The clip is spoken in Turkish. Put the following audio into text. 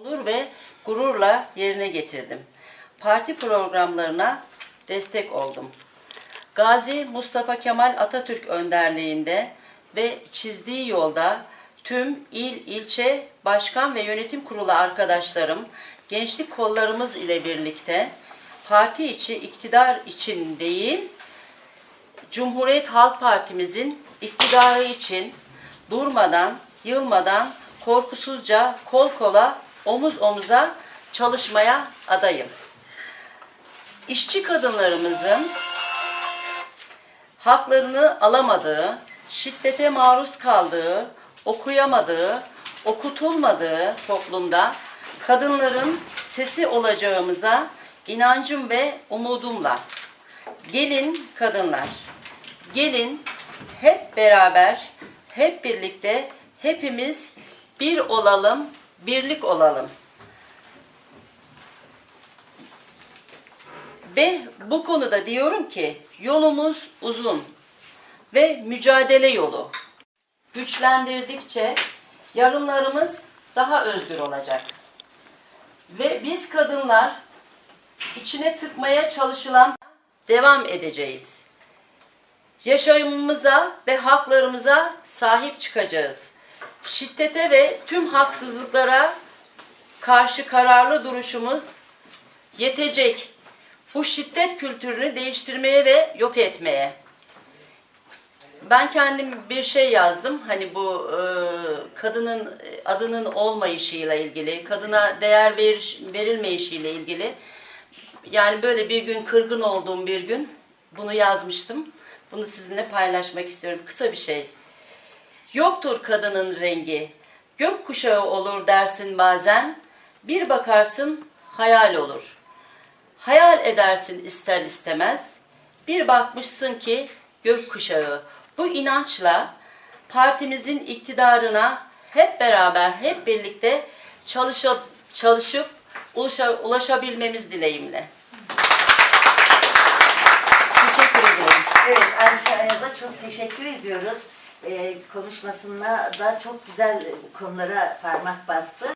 onur ve gururla yerine getirdim. Parti programlarına destek oldum. Gazi Mustafa Kemal Atatürk önderliğinde ve çizdiği yolda tüm il, ilçe, başkan ve yönetim kurulu arkadaşlarım, gençlik kollarımız ile birlikte parti içi iktidar için değil, Cumhuriyet Halk Partimizin iktidarı için durmadan, yılmadan, korkusuzca, kol kola, omuz omuza çalışmaya adayım. İşçi kadınlarımızın haklarını alamadığı, şiddete maruz kaldığı, okuyamadığı, okutulmadığı toplumda kadınların sesi olacağımıza inancım ve umudumla gelin kadınlar, gelin hep beraber, hep birlikte, hepimiz bir olalım, birlik olalım. Ve bu konuda diyorum ki yolumuz uzun ve mücadele yolu. Güçlendirdikçe yarınlarımız daha özgür olacak. Ve biz kadınlar içine tıkmaya çalışılan devam edeceğiz. Yaşamımıza ve haklarımıza sahip çıkacağız. Şiddete ve tüm haksızlıklara karşı kararlı duruşumuz yetecek. Bu şiddet kültürünü değiştirmeye ve yok etmeye. Ben kendim bir şey yazdım. Hani bu e, kadının adının olmayışıyla ilgili, kadına değer ver, verilmeyişiyle ilgili. Yani böyle bir gün kırgın olduğum bir gün bunu yazmıştım. Bunu sizinle paylaşmak istiyorum. Kısa bir şey. Yoktur kadının rengi. Gök kuşağı olur dersin bazen. Bir bakarsın hayal olur. Hayal edersin ister istemez. Bir bakmışsın ki gök kuşağı. Bu inançla partimizin iktidarına hep beraber, hep birlikte çalışıp, çalışıp ulaşa, ulaşabilmemiz dileğimle. Teşekkür ederim. Evet Ayşe Ayaz'a çok teşekkür ediyoruz. Ee, konuşmasında da çok güzel konulara parmak bastı.